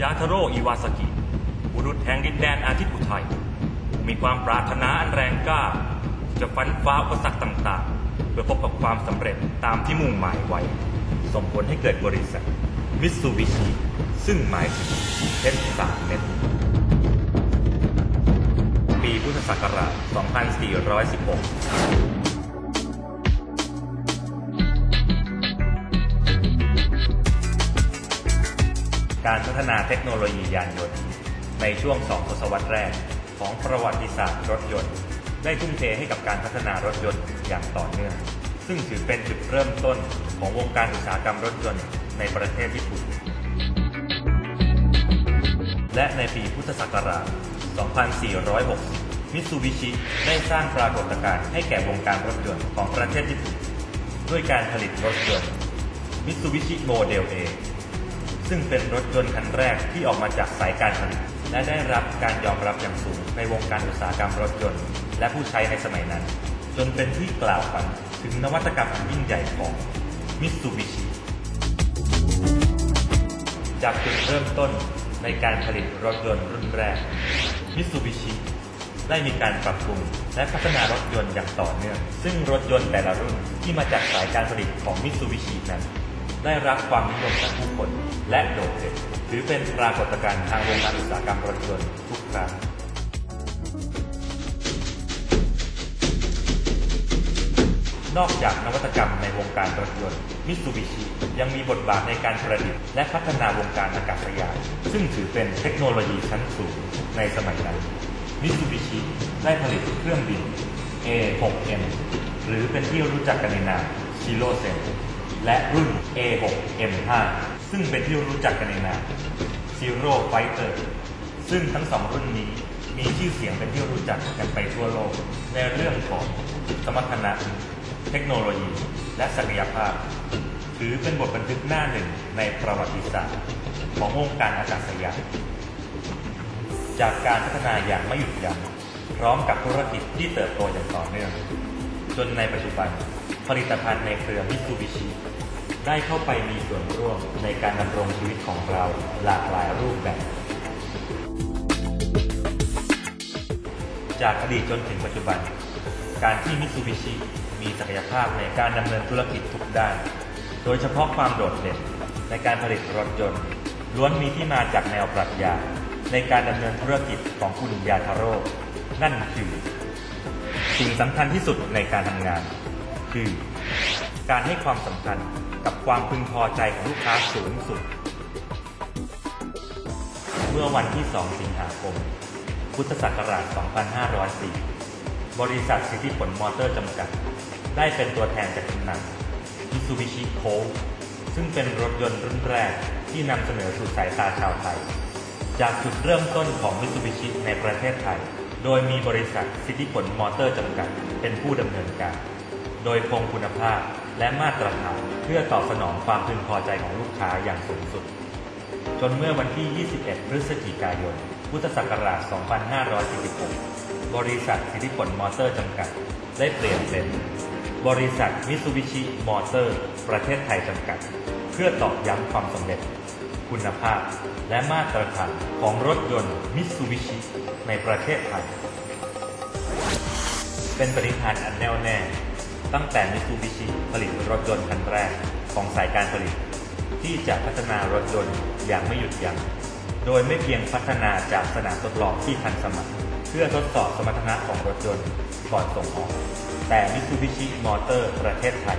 ยาทโรอิวาสกิบุรุษแห่งดินแดนอาทิตย์อุทัยมีความปรารถนาอันแรงกล้า จะฟันฟ้าอุปสรรคต่างๆ เพื่อพบกับความสำเร็จตามที่มุ่งหมายไว้ ส่งผลให้เกิดบริษัทมิตซูบิชิซึ่งหมายถึงเพชรสามเม็ดปีพุทธศักราช 2416 การพัฒนาเทคโนโลยียานยนต์ ในช่วงสองทศวรรษแรกของประวัติศาสตร์รถยนต์ ได้ทุ่มเทให้กับการพัฒนารถยนต์อย่างต่อเนื่อง ซึ่งถือเป็นจุดเริ่มต้นของวงการอุตสาหกรรมรถยนต์ในประเทศญี่ปุ่น และในปีพุทธศักราช 2460 มิตซูบิชิได้สร้างปรากฏการณ์ให้แก่วงการรถยนต์ของประเทศญี่ปุ่น ด้วยการผลิตรถยนต์มิตซูบิชิโมเดล A ซึ่งเป็นรถยนต์คันแรกที่ออกมาจากสายการผลิต และได้รับการยอมรับอย่างสูงในวงการอุตสาหกรรมรถยนต์ และผู้ใช้ในสมัยนั้น จนเป็นที่กล่าวขานถึงนวัตกรรมอันยิ่งใหญ่ของมิตซูบิชิจากจุดเริ่มต้นในการผลิตรถยนต์รุ่นแรก มิตซูบิชิได้มีการปรับปรุงและพัฒนารถยนต์อย่างต่อเนื่อง ซึ่งรถยนต์แต่ละรุ่นที่มาจากสายการผลิตของมิตซูบิชินั้น ได้รับความนิยมจากผู้คน และโดดเด่นถือเป็นปรากฏการณ์ทางวงการอุตสาหกรรมรถยนต์ทุกครั้งนอกจากนวัตกรรมในวงการรถยนต์มิตซูบิชิยังมีบทบาทในการประดิษฐ์และพัฒนาวงการอากาศยาน ซึ่งถือเป็นเทคโนโลยีชั้นสูงในสมัยนั้นมิตซูบิชิได้ผลิตเครื่องบิน A6M หรือเป็นที่รู้จักกันในนามชิโรเซน และรุ่น A6M5 ซึ่งเป็นที่รู้จักกันในนาม Zero Fighter ซึ่งทั้งสองรุ่นนี้มีชื่อเสียงเป็นที่รู้จักกันไปทั่วโลก ในเรื่องของสมรรถนะ เทคโนโลยี และศักยภาพ ถือเป็นบทบันทึกหน้าหนึ่งในประวัติศาสตร์ของวงการอากาศยานจากการพัฒนาอย่างไม่หยุดยั้งพร้อมกับธุรกิจที่เติบโตอย่างต่อเนื่อง จนในปัจจุบัน ผลิตภัณฑ์ในเครือมิตซูบิชิได้เข้าไปมีส่วนร่วมในการดำรงชีวิตของเราหลากหลายรูปแบบ จากอดีตจนถึงปัจจุบัน การที่มิตซูบิชิมีศักยภาพในการดำเนินธุรกิจทุกด้าน โดยเฉพาะความโดดเด่นในการผลิตรถยนต์ ล้วนมีที่มาจากแนวปรัชญาในการดำเนินธุรกิจของคุณยาทาโร่นั่นคือ สิ่งสำคัญที่สุดในการทำงาน คือ การให้ความสำคัญกับความพึงพอใจของลูกค้าสูงสุด เมื่อวันที่ 2 สิงหาคม พุทธศักราช 2504 บริษัทสิทธิผลมอเตอร์จำกัด ได้เป็นตัวแทนจากจำหน่าย Mitsubishi Colt ซึ่งเป็นรถยนต์รุ่นแรกที่นำเสนอสู่สายตาชาวไทย จากจุดเริ่มต้นของ Mitsubishi ในประเทศไทย โดยมีบริษัทสิทธิผลมอเตอร์จำกัด เป็นผู้ดำเนินการ โดยคงคุณภาพและมาตรฐานเพื่อตอบสนองความพึงพอใจของลูกค้าอย่างสูงสุด จนเมื่อวันที่ 21 พฤศจิกายน พุทธศักราช 2546 บริษัทสิทธิผลมอเตอร์จำกัด ได้เปลี่ยนเป็น บริษัทมิตซูบิชิมอเตอร์ ประเทศไทยจำกัด เพื่อตอกย้ำความสำเร็จ คุณภาพ และมาตรฐานของรถยนต์มิตซูบิชิในประเทศไทย เป็นปณิธานอันแน่วแน่ ตั้งแต่มิตซูบิชิผลิตรถยนต์คันแรกของสายการผลิต ที่จะพัฒนารถยนต์อย่างไม่หยุดยัง้งโดยไม่เพียงพัฒนาจากสนามทดลองที่ทันสมัยเพื่อทดสอบสมรรถนะของรถยนต์ก่อนส่งออก แต่มิตซูบิชิมอเตอร์ประเทศไทย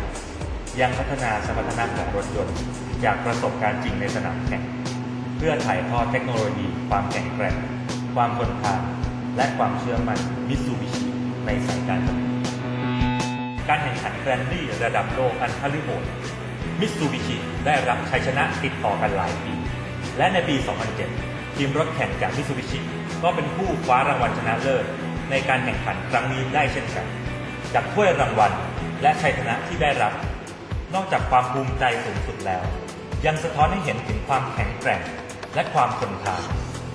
ยังพัฒนาสมรรถนะของรถยนต์ จากประสบการณ์จริงในสนามแข่ง เพื่อถ่ายทอดเทคโนโลยี ความแข็งแกร่ง ความทนทาน และความเชื่อมั่นมิตซูบิชิในสายการผลิต การแข่งขันแกรนด์ลี่ระดับโลกอันทะลึ่งโหดมิตซูบิชิได้รับชัยชนะติดต่อกันหลายปี และในปี 2007 ทีมรถแข่งจากมิตซูบิชิก็เป็นผู้คว้ารางวัลชนะเลิศในการแข่งขันครั้งนี้ได้เช่นกันจากถ้วยรางวัลและชัยชนะที่ได้รับ นอกจากความภูมิใจสูงสุดแล้ว ยังสะท้อนให้เห็นถึงความแข็งแกร่ง และความทนทาน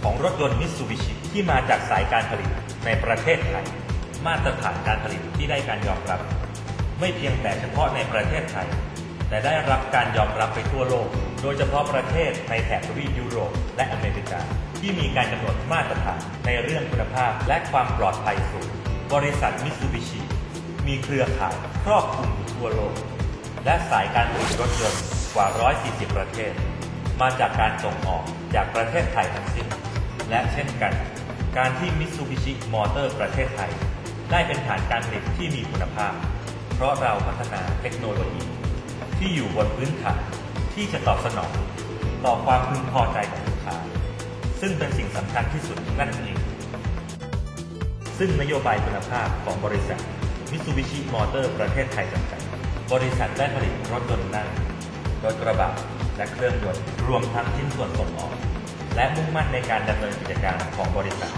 ของรถยนต์มิตซูบิชิที่มาจากสายการผลิตในประเทศไทย มาตรฐานการผลิตที่ได้การยอมรับ ไม่เพียงแต่เฉพาะในประเทศไทย แต่ได้รับการยอมรับไปทั่วโลก โดยเฉพาะประเทศในแถบทวีปยุโรปและอเมริกา ที่มีการกำหนดมาตรฐานในเรื่องคุณภาพและความปลอดภัยสูง บริษัทมิตซูบิชิมีเครือข่ายครอบคลุมทั่วโลก และสายการผลิตรถยนต์กว่า 140 ประเทศ มาจากการส่งออกจากประเทศไทยทั้งสิ้น และเช่นกัน การที่มิตซูบิชิมอเตอร์ประเทศไทย ได้เป็นฐานการผลิตที่มีคุณภาพ เพราะเราพัฒนาเทคโนโลยี ที่อยู่บนพื้นฐานที่จะตอบสนอง ต่อความพึงพอใจของลูกค้า ซึ่งเป็นสิ่งสำคัญที่สุดนั่นเอง ซึ่งนโยบายคุณภาพของบริษัทมิตซูบิชิมอเตอร์ประเทศไทยจำกัดบริษัทได้ผลิตรถยนต์นั่งรถกระบะและเครื่องยนต์รวมทั้งชิ้นส่วนส่งออก และมุ่งมั่นในการดำเนินกิจการของบริษัท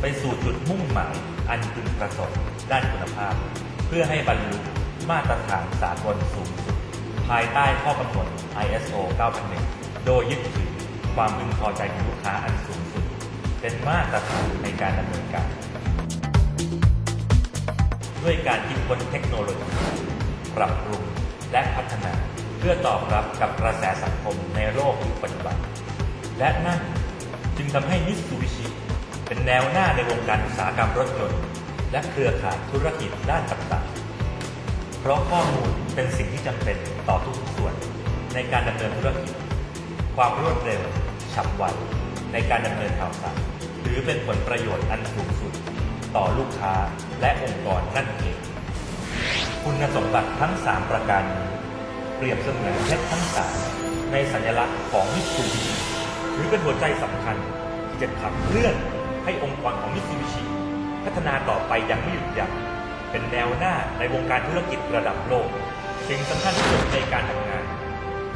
ไปสู่จุดมุ่งหมายอันพึงประสงค์ด้านคุณภาพ พื่อให้บรรลุมาตรฐานสากลสูงสุด ภายใต้ข้อกำหนด ISO 9001 โดยยึดถือความพึงพอใจของลูกค้าอันสูงสุด เป็นมาตรฐานในการดำเนินการ ด้วยการคิดค้นเทคโนโลยีปรับปรุงและพัฒนาเพื่อตอบรับกับกระแสสังคมในโลกยุคปัจจุบัน และนั่นจึงทำให้มิตซูบิชิเป็นแนวหน้าในวงการอุตสาหกรรมรถยนต์ และเครือข่ายธุรกิจด้านต่างๆ เพราะข้อมูลเป็นสิ่งที่จำเป็นต่อทุกส่วนในการดำเนินธุรกิจ ความรวดเร็วฉับไวในการดำเนินข่าวสารหรือเป็นผลประโยชน์อันสูงสุด ต่อลูกค้าและองค์กรนั่นเอง คุณสมบัติทั้ง 3 ประการนี้เปรียบเสมือนเพชรทั้งสามในสัญลักษณ์ของมิตซูบิชิหรือเป็นหัวใจสำคัญที่จะขับเคลื่อนให้องค์กรของมิตซูบิชิ พัฒนาต่อไปอย่างไม่หยุดยั้งเป็นแนวหน้าในวงการธุรกิจระดับโลกสิ่งสำคัญที่สุดในการทำงาน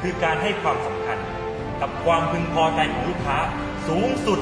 คือการให้ความสำคัญกับความพึงพอใจของลูกค้าสูงสุด